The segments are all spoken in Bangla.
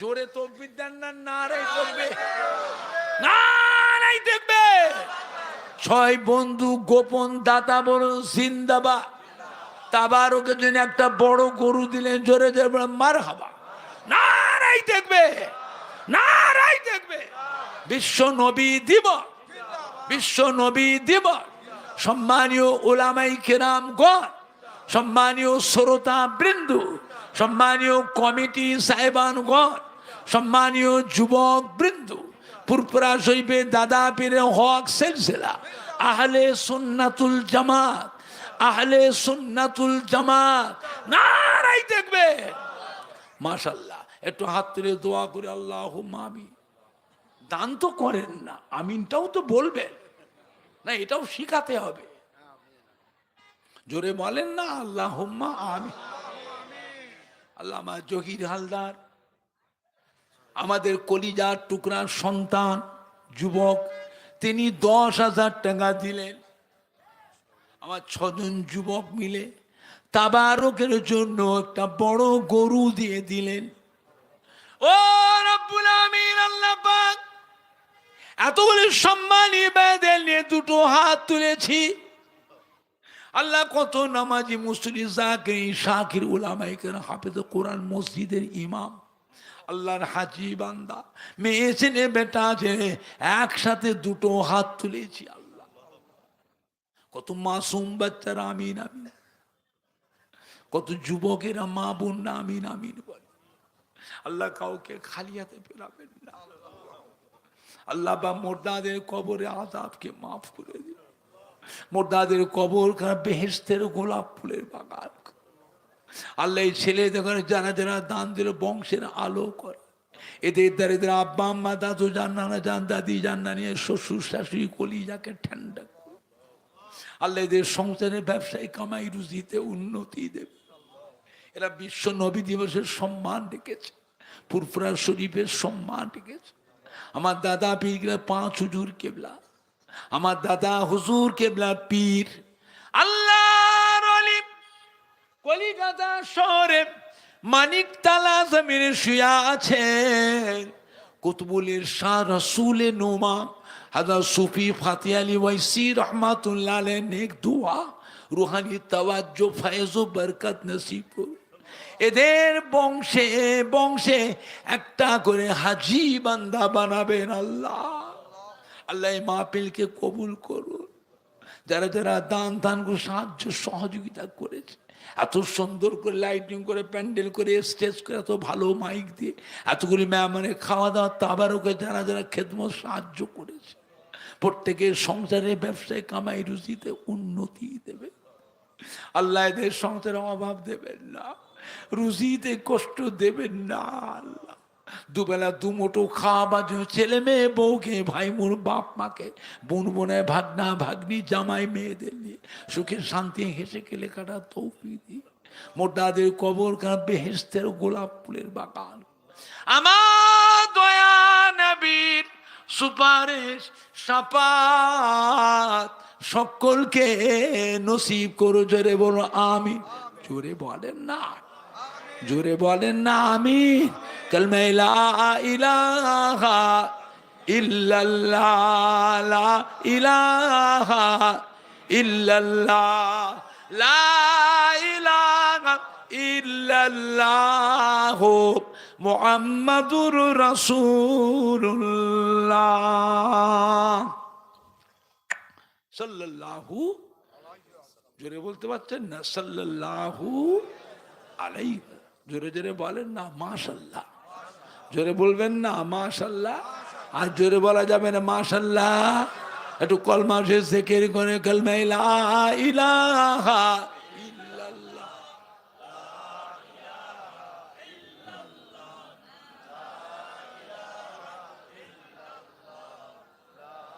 জোরে তকবির দেন না, নারাই করবে নারাই দেখবে ছয় বন্ধু গোপন দাতা বড় জিন্দাবা তাবার ওকে জন্য একটা বড় গরু দিলেন, জোরে জোরে মার হাবা নারাই দেখবে নারাই দেখবে বিশ্ব নবী দিবস। বিশ্ব নবী দিবস। সম্মানীয় ওলামাই কেরাম গণ সম্মানীয় শ্রোতা বৃন্দু সম্মানীয় কমিটি সাহেবান সাহেবানগণ সম্মানীয় যুবক বৃন্দু, পুরপুরা শৈবে দাদা পীরে হক সিলসিলা, আহলে সুন্নাতুল জামাত, আহলে সুন্নাতুল জামাত, নারাই দেখবে। মাশাল্লাহ, একটু হাত তুলে দোয়া করে আল্লাহ মামি দান তো করেন না, আমিনটাও তো বলবেন। না, এটাও শিখাতে হবে। জোরে বলেন না আল্লাহ আমি আল্লাহ আমার জহির হালদার আমাদের কলিজার টুকরার সন্তান, যুবক, তিনি দশ হাজার টাকা দিলেন। আমার ছজন যুবক মিলে তাবারকের জন্য একটা বড় গরু দিয়ে দিলেন। ও রব্বুল আমিন, আল্লাহ পাক, এতগুলি সম্মানী বেদের নিয়ে দুটো হাত তুলেছি। আল্লাহ কত নামাজি মুসলি জাকির, শাকির উলামাইকের হাফেজ কোরআন মসজিদের ইমাম। আল্লাহর হাজি বান্দা। মেয়ে ছেলে বেটা ছেলে একসাথে দুটো হাত তুলেছি আল্লাহ। কত মাসুম বাচ্চারা আমিন আমিন। কত যুবকেরা মা বোন আমিন আমিন বলে। আল্লাহ কাউকে খালি হাতে ফেরাবেন না। আল্লাহ বা মোর্দাদের কবরে আজাবকে মাফ করে দিন। মোর্দাদের কবর বেহেস্তের গোলাপ ফুলের বাগান। আল্লাহ এই ছেলে দেখেন যারা দান দিল, বংশের আলো করে। এদের দ্বারা এদের আব্বা, আম্মা, দাদু যান যান দাদি যান নিয়ে শ্বশুর, শাশুড়ি কলি যাকে ঠান্ডা আল্লাহ এদের সংসারের ব্যবসায়ী কামাই, রুজিতে উন্নতি দেবে। এরা বিশ্ব নবী দিবসের সম্মান রেখেছে ফুরফুরা শরীফের সম্মান রেখেছে আমার দাদা পীর গেলা পাঁচ হুজুর কেবলা, আমার দাদা হুজুর কেবলা পীর। আল্লাহ কলিকাতা শহরে মানিক তালা জমিনে শুয়া আছেন কুতবুলের শাহ রসুলে নোমা হাজা সুফি ফাতি আলী ওয়াইসি রহমাতুল্লাহ নেক দোয়া, রুহানি তাওয়াজ্জু, ফয়েজ ও বরকত নসিব। এদের বংশে বংশে একটা করে হাজি বান্দা বানাবেন আল্লাহ। আল্লাহ এই মাহফিলকে কবুল করুন। যারা যারা দান দান সাহায্য সহযোগিতা করেছে এত সুন্দর করে লাইটিং করে প্যান্ডেল করে স্টেজ করে, এত ভালো মাইক দিয়ে, এতগুলি ম্যাম মানে খাওয়া দাওয়া তাবারকে যারা যারা খেদমত সাহায্য করেছে। প্রত্যেকের সংসারে ব্যবসায় কামাই রুচিতে উন্নতি দেবে। আল্লাহ এদের সংসারে অভাব দেবেন না, রুজিতে কষ্ট দেবেন না, আল্লাহ। দুবেলা দুমোটো খাওয়া ছেলে মেয়ে, বউকে ভাই মোর বাপ মাকে, বোন বোনে, ভাগনা, ভাগ্নি, জামাই, মেয়েদের নিয়ে সুখে শান্তি হেসে খেলে কাটা তৌফি দিয়ে। মোটাদের কবর কার বেহেস্তের গোলাপ ফুলের বাগান। আমার দয়া নবীর সুপারিশ সাপাত সকলকে নসিব করো জোরে বলো আমি জোরে বলেন না। জোরে বলেন না আমি কালমে লা ইলাহা ইল্লাল্লাহ, লা ইলাহা ইল্লাল্লাহ, লা ইলাহা ইল্লাল্লাহ মুহাম্মাদুর রাসূলুল্লাহ। সাল্লাল্লাহু, জোরে বলতে পারছেন না, সাল্লাল্লাহু আলাই জোরে জোরে বলেন না, মাশাল্লাহ। জোরে বলবেন না, মাশাল্লাহ। আর জোরে বলা যাবে না, মাশাল্লাহ। একটু কলমা শেষ থেকে করে কলমাইলা ইলাহা ইল্লাল্লাহ।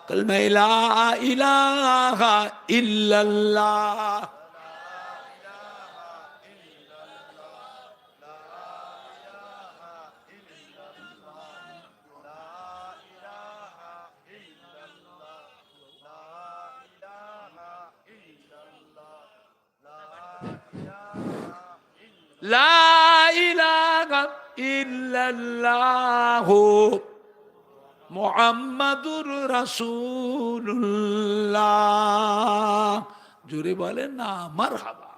কলমা ইলা ইলাহা ইল্লাল্লাহ। মোহাম্মদুর রাসূলুল্লাহ। জোরে বলেন না মারহাবা।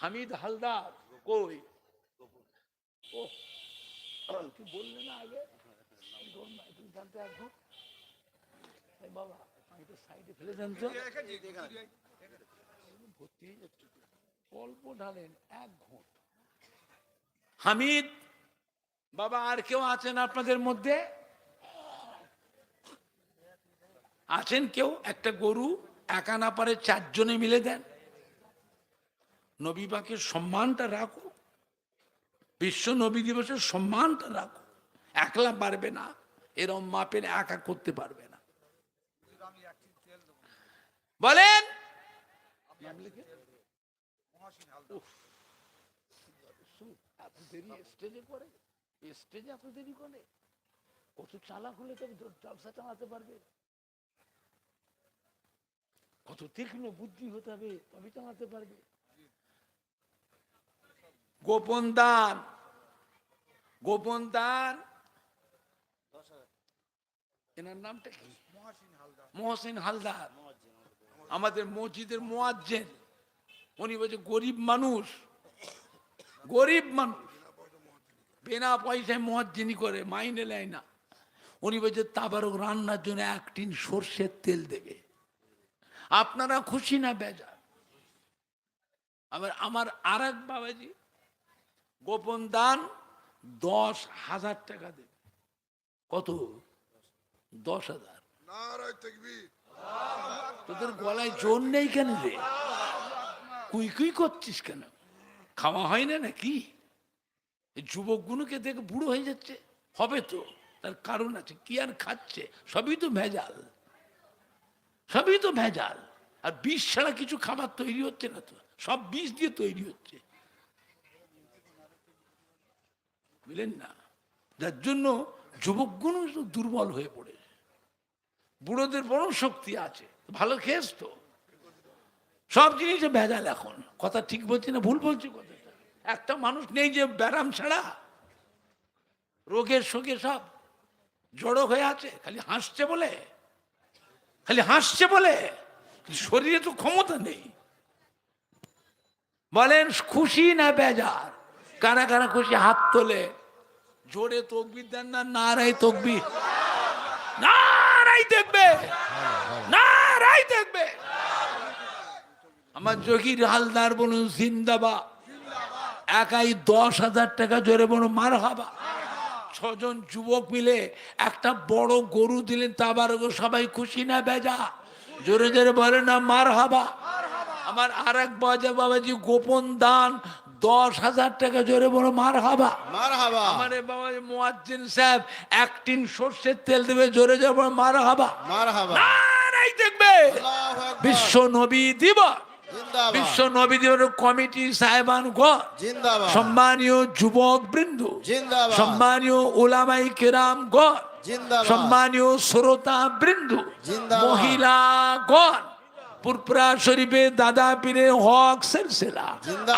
হামিদ হালদার কই? কি বললে না আগে? জানতে বাবা আমি তো সাইডে ফেলে দেন তো। ভর্তি। অল্প ঢালেন এক ঘন্ট হামিদ, বাবা আর কেউ আছেন আপনাদের মধ্যে? আছেন কেউ? একটা গরু, একা না পারে চারজনে মিলে দেন। নবীবাকে সম্মানটা রাখো। বিশ্ব নবী দিবসের সম্মানটা রাখো। একলা পারবে না, এরম মাপের একা করতে পারবে না। বলেন! এত দেরি স্টেজে করে? স্টেজে এত দেরি করে? কত চালাক হলে তবে জলসা চালাতে পারবে? কত তীক্ষ্ণ বুদ্ধি হতে হবে তবে চালাতে পারবে। গোপন দান। গোপন দান। এনার নামটা কি? মহসিন হালদার। আমাদের মসজিদের মোয়াজ্জেন। উনি বলছে গরিব মানুষ গরিব মানুষ বিনা পয়সায় মহাজ্জিনি করে মাইনে নেয় না। উনি বলছে তাবারক রান্নার জন্য এক টিন সর্ষের তেল দেবে। আপনারা খুশি না বেজা আবার আমার আর এক বাবাজি গোপন দান দশ হাজার টাকা দেবে। কত? দশ হাজার। তোদের গলায় জোর নেই কেন রে? কুই কুই করছিস কেন? খাওয়া হয় না নাকি? এই যুবকগুলোকে দেখে, বুড়ো হয়ে যাচ্ছে। হবে তো, তার কারণ আছে, কি আর খাচ্ছে? সবই তো ভেজাল। সবই তো ভেজাল। আর বিষ ছাড়া কিছু খাবার তৈরি হচ্ছে না তো। সব বিষ দিয়ে তৈরি হচ্ছে। বুঝলেন না? যার জন্য যুবকগুলো দুর্বল হয়ে পড়েছে বুড়োদের বড় শক্তি আছে। ভালো খেয়েছ তো? সব জিনিসে ভেজাল এখন। কথা ঠিক বলছি না, ভুল বলছি কথাটা? একটা মানুষ নেই যে ব্যারাম ছাড়া। রোগের শোকে সব জড়ো হয়ে আছে, খালি হাসছে বলে। খালি হাসছে বলে শরীরে তো ক্ষমতা নেই। বলেন, খুশি না বেজার? কারা কারা খুশি? হাত তোলে। জোরে তকবির দেন না নারাই তকবির। নারাই দেখবে। নারাই দেখবে। আমার জহির হালদার বলুন জিন্দাবা একাই দশ হাজার টাকা জোরে বলুন মার হাবা ছজন যুবক মিলে একটা বড় গরু দিলেন তাবার সবাই খুশি না বেজা? জোরে জোরে বলে না মার হাবা আমার আর এক বাজা বাবাজি গোপন দান দশ হাজার টাকা জোরে বড় মার হাবা মারহাবা। আমার এ বাবা মোয়াজ্জিন সাহেব এক টিন সর্ষের তেল দেবে জোরে জোরে বড় মার হাবা মারহাবা। নারাই দেখবে। বিশ্ব নবী দিবস। বিশ্ব নবী দিবস কমিটি সাহেবান সম্মানীয় যুবক বৃন্দ সম্মানীয় ওলামাই কেরাম গ সম্মানীয় শ্রোতা বৃন্দ জিন্দাবাদ। মহিলাগণ পুরপুরা শরীফে দাদা পীরে হক সিলসিলা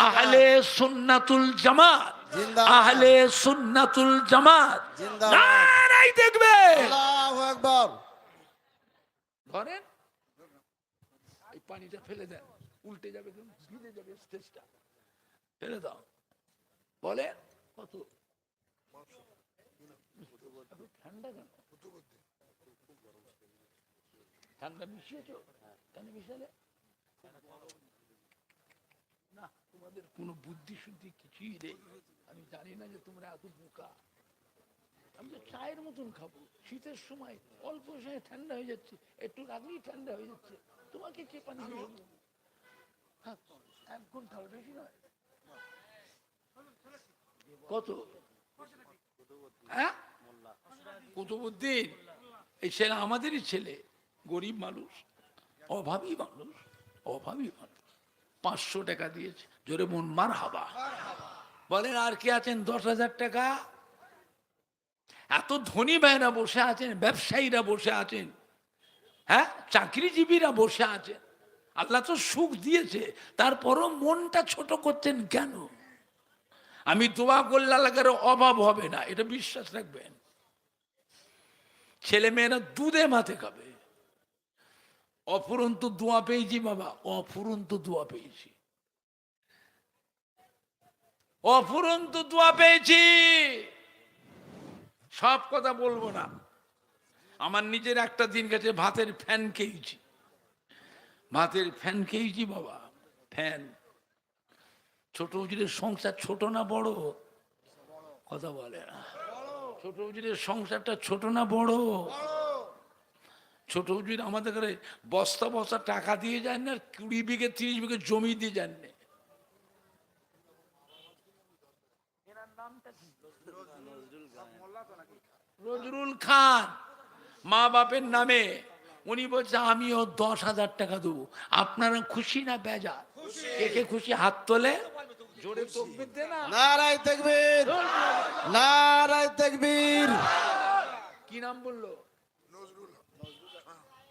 আহলে সুন্নাতুল জামাত। আহলে সুন্নাতুল জামাত। নারাই দেখবে। আল্লাহু আকবার। ধরেন। এই পানিটা ফেলে দেন। উল্টে যাবে ভিজে যাবে স্টেজটা। ফেলে দাও। বলে, কত? ঠান্ডা কেন? ঠান্ডা মিশিয়েছো? কেন মিশালে? না, তোমাদের কোনো বুদ্ধি শুদ্ধি কিছুই নেই। আমি জানি না যে তোমরা এত বোকা। আমি তো চায়ের মতন খাব। শীতের সময় অল্প সময় ঠান্ডা হয়ে যাচ্ছে, একটু রাখলেই ঠান্ডা হয়ে যাচ্ছে। তোমাকে কে পানি এক ঘণ্টা বেশি নয়। কত? হ্যাঁ? কুতুবুদ্দিন এই ছেলে আমাদেরই ছেলে গরিব মানুষ অভাবী মানুষ অভাবী মানুষ। পাঁচশো টাকা দিয়েছে। জোরে মন মার হাবা বলেন আর কে আছেন? দশ হাজার টাকা? এত ধনী ভাইরা বসে আছেন ব্যবসায়ীরা বসে আছেন হ্যাঁ? চাকরিজীবীরা বসে আছেন। আল্লাহ তো সুখ দিয়েছে, তারপরও মনটা ছোট করছেন কেন? আমি দোয়া করলে অভাব হবে না, এটা বিশ্বাস রাখবেন। ছেলে মেয়েরা দুধে মাথে খাবে। অফুরন্ত দোয়া পেয়েছি বাবা, অফুরন্ত দোয়া পেয়েছি। অফুরন্ত দোয়া পেয়েছি। সব কথা বলব না। আমার নিজের একটা দিন গেছে, ভাতের ফ্যান খেয়েছি। ভাতের ফ্যান খেয়েছি বাবা? ফ্যান। ছোট উজিরের সংসার ছোট না বড়? কথা বলে না। ছোট উজিরের সংসারটা ছোট না বড়? ছোট উজির আমাদের ঘরে বস্তা বস্তা টাকা দিয়ে যান না কুড়ি বিঘে তিরিশ বিঘে জমি দিয়ে যান না। নজরুল খান। মা বাপের নামে উনি বলছে আমিও দশ হাজার টাকা দেবো। আপনারা খুশি না বেজা কে কে খুশি? হাত তোলে। জোরে তকবির দে না। নারায় তকবীর। নারায় তকবীর। কি নাম বলল?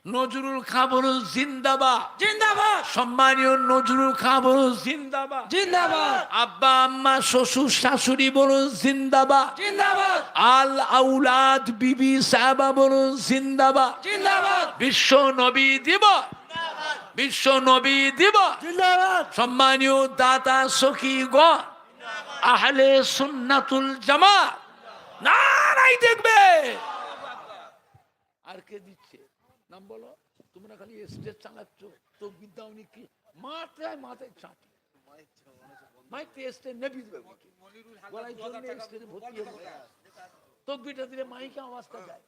নজরুল খাঁ বলুন জিন্দাবাদ। জিন্দাবাদ। সম্মানীয় নজরুল খাঁ বলুন জিন্দাবাদ। জিন্দাবাদ। আব্বা আম্মা শ্বশুর শাশুড়ি বলুন জিন্দাবাদ। জিন্দাবাদ। আল আউলাদ বিবি সাহাবা বলুন জিন্দাবাদ। জিন্দাবাদ। বিশ্ব নবী দিবস। বিশ্ব নবী দিবস। জিন্দাবাদ। সম্মানীয় দাতা সখীগণ আহলে সুন্নাতুল জামাত। নারাই দেখবে। আর কে দিচ্ছে নাম বলো তোমরা খালি স্টেজ চালাচ্ছ তো বিদ্যা উনি কি মাথায় মাথায় চাপি মাইক স্টেজ নেবি দেবে গলায় জন্য স্টেজে ভর্তি হবে তকবিটা দিলে মাইকে আওয়াজটা যায়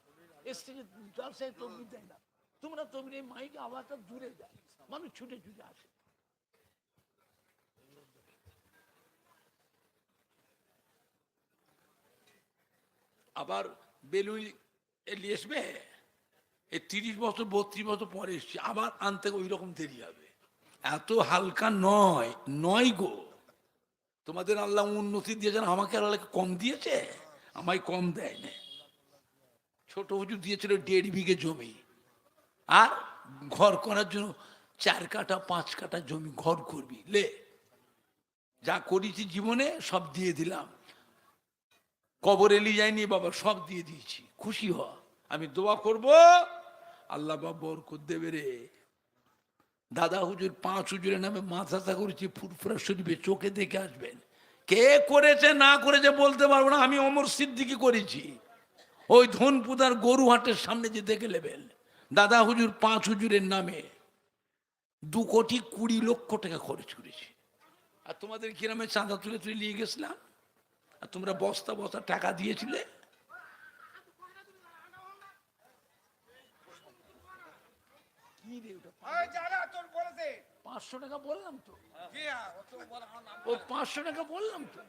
স্টেজে জলসায় তকবির দেয় না তোমরা তকবির মাইকে আওয়াজটা দূরে যায় মানুষ ছুটে ছুটে আসে আবার বেলুন নিয়ে আসবে এই তিরিশ বছর, বত্রিশ বছর পরে এসছি, আবার আনতে ওই রকম দেরি হবে। এত হালকা নয় নয় গো। তোমাদের আল্লাহ উন্নতি দিয়েছেন আমাকে আল্লাহ কম দিয়েছে, আমায় কম দেয় না ছোট হুজুর দিয়েছিল দেড় বিঘে জমি। আর ঘর করার জন্য চার কাটা পাঁচ কাটা জমি ঘর করবি, লে। যা করেছি জীবনে সব দিয়ে দিলাম। কবরে নিয়ে যায়নি বাবা, সব দিয়ে দিয়েছি। খুশি হ। আমি দোয়া করব। আল্লাহ বাবা বরকত দেবে রে। দাদা হুজুর, পাঁচ হুজুরের নামে মাথা মাথাটা করেছি, ফুরফুরা শরীফে চোখে দেখে আসবেন। কে করেছে, না করেছে বলতে পারব না, আমি অমর সিদ্দিকি করেছি। ওই ধনপুদার গরু হাটের সামনে যে দেখে নেবেন। দাদা হুজুর, পাঁচ হুজুরের নামে দু কোটি কুড়ি লক্ষ টাকা খরচ করেছি। আর তোমাদের কিরামে চাঁদা তুলে তুলে নিয়ে গেছিলাম? আর তোমরা বস্তা বস্তা টাকা দিয়েছিলে? কি রে ওটা? পাঁচশো টাকা বললাম তো। ও পাঁচশো টাকা বললাম তো।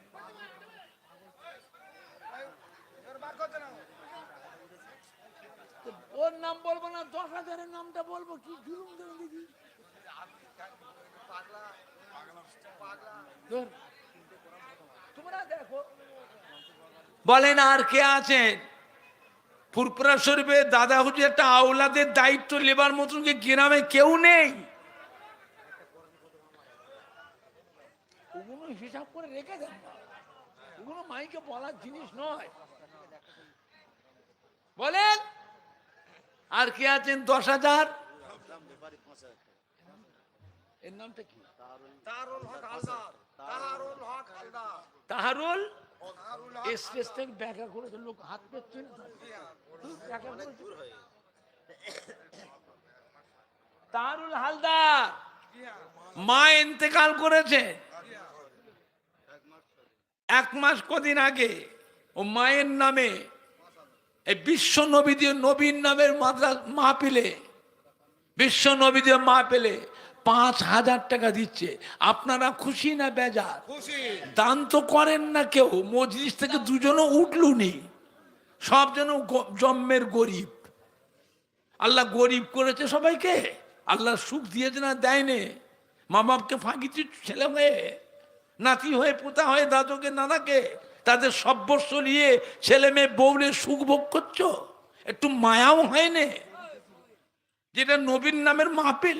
তো ওর নাম বলব না দশ হাজারের নামটা বলব কি জুলুম দেখি। তোমরা দেখো। বলেন আর কে আছেন? ফুরপুরা শরীফে দাদা হুজুর একটা আওলাদের দায়িত্ব নেবার মতন কি গ্রামে কেউ নেই। ওগুলো হিসাব করে রেখে দেন ওগুলো মাইকে বলার জিনিস নয়। বলেন আর কে আছেন দশ হাজার? এর নামটা কি? তাহারুল স্টেজ থেকে ব্যাখ্যা লোক হাত। তাহারুল হালদার মা ইন্তেকাল করেছে এক মাস কদিন আগে ও মায়ের নামে এই বিশ্ব নবীদের নবীন নামের মাদ্রাস মাহপিলে বিশ্ব নবীদের মাহপিলে পাঁচ হাজার টাকা দিচ্ছে। আপনারা খুশি না বেজার? খুশি। দান তো করেন না কেউ। মজলিস থেকে দুজনও উঠলুনি সব যেন জন্মের গরিব। আল্লাহ গরিব করেছে সবাইকে। আল্লাহ সুখ দিয়েছে না দেয়নি মা বাপকে ফাঁকি ছেলে হয়ে নাতি হয়ে পোতা হয়ে দাদুকে নানাকে তাদের সব্যস্ব নিয়ে ছেলে মেয়ে বউলে সুখ ভোগ করছ? একটু মায়াও হয়নি যেটা নবীন নামের মাহপিল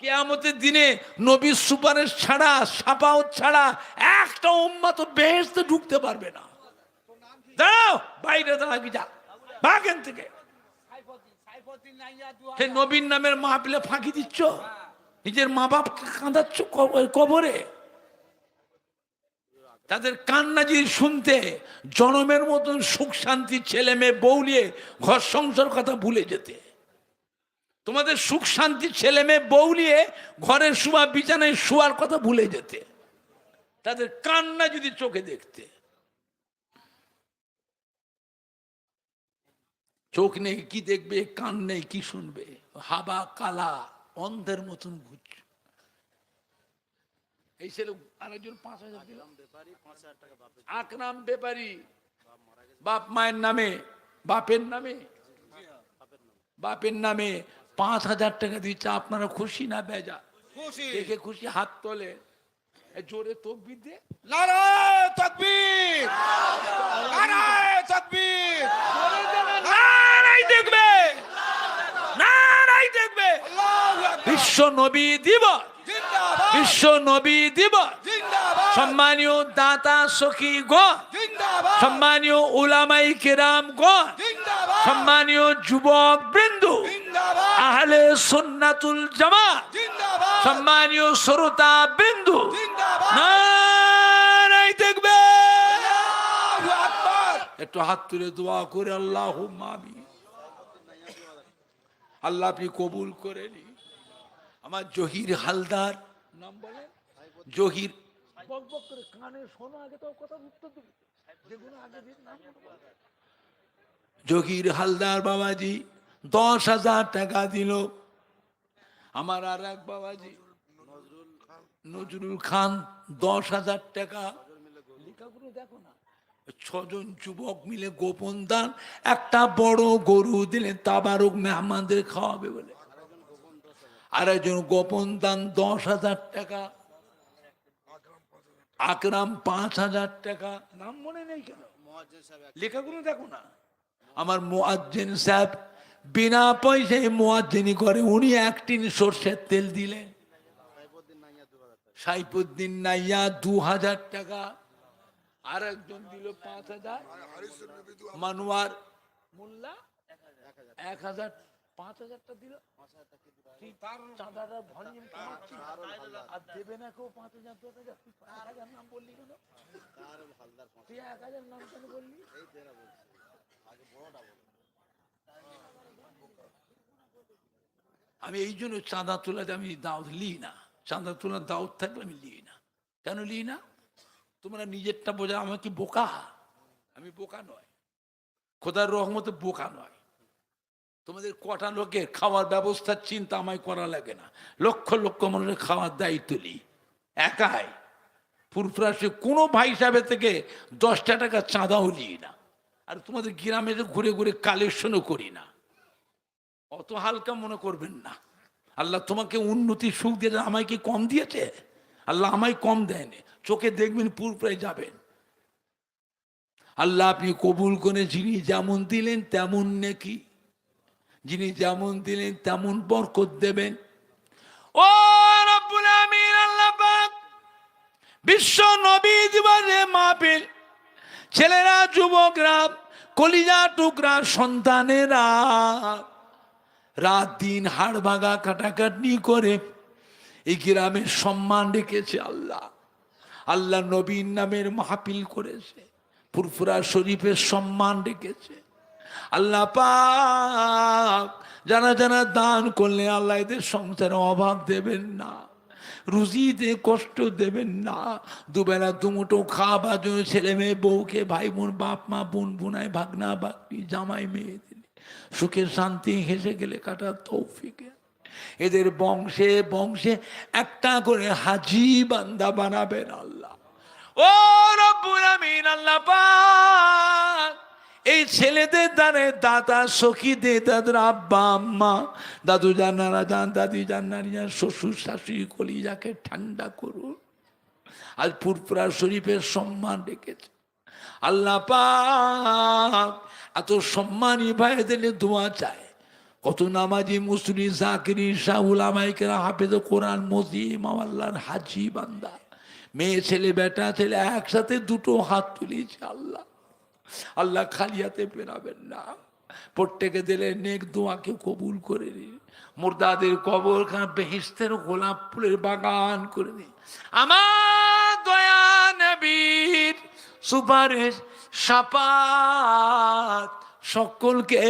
কেয়ামতের দিনে নবীর সুপারের ছাড়া সাপাও ছাড়া একটা উম্মা তো বেহেস্তে ঢুকতে পারবে না। দাঁড়াও, বাইরে দাঁড়াবি যা বাগেন থেকে। নবীন নামের মাহফিলে ফাঁকি দিচ্ছ? নিজের মা বাপকে কাঁদাচ্ছ কব- কবরে? তাদের কান্না যদি শুনতে, জনমের মতন সুখ শান্তি, ছেলে মেয়ে, বউ ঘর সংসার কথা ভুলে যেতে। তোমাদের সুখ শান্তি ছেলে মেয়ে বউ নিয়ে ঘরের শোয়া বিছানায় শোয়ার কথা ভুলে যেতে। তাদের কান্না যদি চোখে দেখতে। চোখ নেই, কি দেখবে, কান নেই, কি শুনবে? হাবা, কালা, অন্ধের মতন ঘুরছ এই ছেলে আরেকজন পাঁচ হাজার আকরাম ব্যাপারী। বাপ মায়ের নামে, বাপের নামে বাপের নামে পাঁচ হাজার টাকা দিচ্ছে আপনারা খুশি না বেজা খুশি। দেখে খুশি হাত তোলে। এ জোরে তকবির দে। নারায় তাকবীর। নারায় তাকবীর। নারাই দেখবে। নারাই দেখবে। বিশ্ব নবী দিবস। বিশ্ব নবী দিবস। জিন্দাবাদ। সম্মানীয় দাতা সখী গণ। সম্মানীয় উলামাই কেরাম গণ। সম্মানীয় যুবক বৃন্দু। আহলে সুন্নাতুল জামা জিন্দাবাদ। সম্মানীয় শ্রোতা বিন্দু। দেখবে। একটু হাত তুলে দোয়া করে আল্লাহ মামি আল্লাহ আপনি কবুল করে নি আমার জহির হালদার নাম বলে জহির। বক বক করে কানে শোনো আগে তো কথা উত্তর দেবে। যেগুলো আগে দিয়ে নাম বলো। জহির হালদার বাবাজি। দশ হাজার টাকা দিল। আমার আর এক বাবাজি নজরুল খান দশ হাজার টাকা। লেখাগুলো দেখো না। ছজন যুবক মিলে গোপন দান একটা বড় গরু দিলে তাবারক মেহমানদের খাওয়াবে বলে। আর একজন গোপন দান দশ হাজার টাকা। আকরাম পাঁচ হাজার টাকা। নাম মনে নেই কেন? লেখাগুলো দেখো না। আমার মোয়াজ্জেন সাহেব বিনা পয়সায় মোয়াজ্জেনি করে উনি এক টিন সর্ষের তেল দিলেন। সাইফুদ্দিন নাইয়া দু হাজার টাকা আর একজন দিল পাঁচ হাজার মানুয়ার মোল্লা এক হাজার পাঁচ হাজারটা দিল আর দেবে না কেউ পাঁচ হাজার দশ হাজার নাম বললি কেন? তুই এক হাজার নাম কেন বললি? আমি এই জন্য চাঁদা তোলাতে আমি দাওয়াত লিই না। চাঁদা তোলার দাওয়াত থাকলে আমি লিই না। কেন লিই না? তোমরা নিজেরটা বোঝা আমার কি বোকা। আমি বোকা নয়। খোদার রহমতে বোকা নয়। তোমাদের কটা লোকের খাওয়ার ব্যবস্থার চিন্তা আমায় করা লাগে না। লক্ষ লক্ষ মানুষের খাওয়ার দায়িত্ব নিই একাই। ফুরফুরাসে কোনো ভাই সাহেবের থেকে দশটা টাকা চাঁদাও নিই না। আর তোমাদের গ্রামে ঘুরে ঘুরে কালেকশনও করি না। অত হালকা মনে করবেন না। আল্লাহ তোমাকে উন্নতি সুখ দিয়েছে আমায় কি কম দিয়েছে? আল্লাহ আমায় কম দেয়নি। চোখে দেখবেন পুরপুরায় যাবেন। আল্লাহ আপনি কবুল করে যিনি যেমন দিলেন, তেমন নাকি। যিনি যেমন দিলেন, তেমন বরকত দেবেন। ও রব্বুল আমিন, আল্লাহ পাক বিশ্ব নবী দিবসে মাহফিল, ছেলেরা, যুবকরা, কলিজা টুকরা, সন্তানেরা রাত দিন হাড় ভাঙা কাটাকাটনি করে। এই গ্রামের সম্মান রেখেছে আল্লাহ। আল্লাহ নবীন নামের মাহফিল করেছে। ফুরফুরা শরীফের সম্মান রেখেছে। আল্লাহ পাক যারা যারা দান করলে আল্লাহ এদের সংসারে অভাব দেবেন না। রুজিতে কষ্ট দেবেন না। দুবেলা দুমুটো খাওয়া জন্য ছেলে মেয়ে বউকে ভাই বোন, বাপ মা, বোন, বোনায়, ভাগনা, ভাগ্নি, জামাই, মেয়ে দিলে সুখে শান্তি, হেসে গেলে কাটার তৌফিকে। এদের বংশে বংশে একটা করে হাজি বান্দা বানাবেন আল্লাহ। ও রব্বুল আমিন, আল্লাহ পাক। এই ছেলেদের দ্বারে দাদা, সখী দে, দাদার আব্বা, আম্মা। দাদু জানারা যান দাদি নানি যান শ্বশুর, শাশুড়ি কলিজাকে ঠান্ডা করুন। আজ পুরপুরা শরীফের সম্মান রেখেছে। আল্লাহ পাক এত সম্মানী ভাইদের দোয়া চায়। কত নামাজি মুসলি জাকিরি শাহুল আমাইকেরা হাফেজ কোরআন মজিম আল্লাহর হাজি বান্দা। মেয়ে, ছেলে, বেটা, ছেলে একসাথে দুটো হাত তুলিয়েছে আল্লাহ। আল্লাহ খালি হাতে পেরাবেন না। প্রত্যেকে দিলে নেক দোয়াকে কবুল করে মুর্দাদের কবর খান বেহিস্তের গোলাপ ফুলের বাগান করে দিন আমার দয়া নবীর সুপারিশ সাপাত সকলকে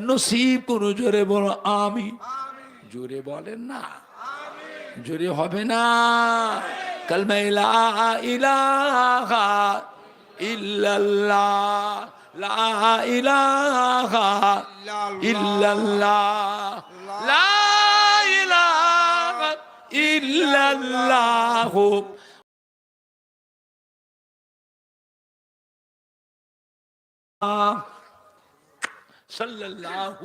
নসিব করো, জোরে বলো আমি জোরে বলেন না। জোরে হবে না। কালমা ইলা ইলাহা ইল্লাল্লাহ। লা ইলাহা ইল্লাল্লাহ। লা ইলাহা ইল্লাল্লাহ। সাল্লাল্লাহু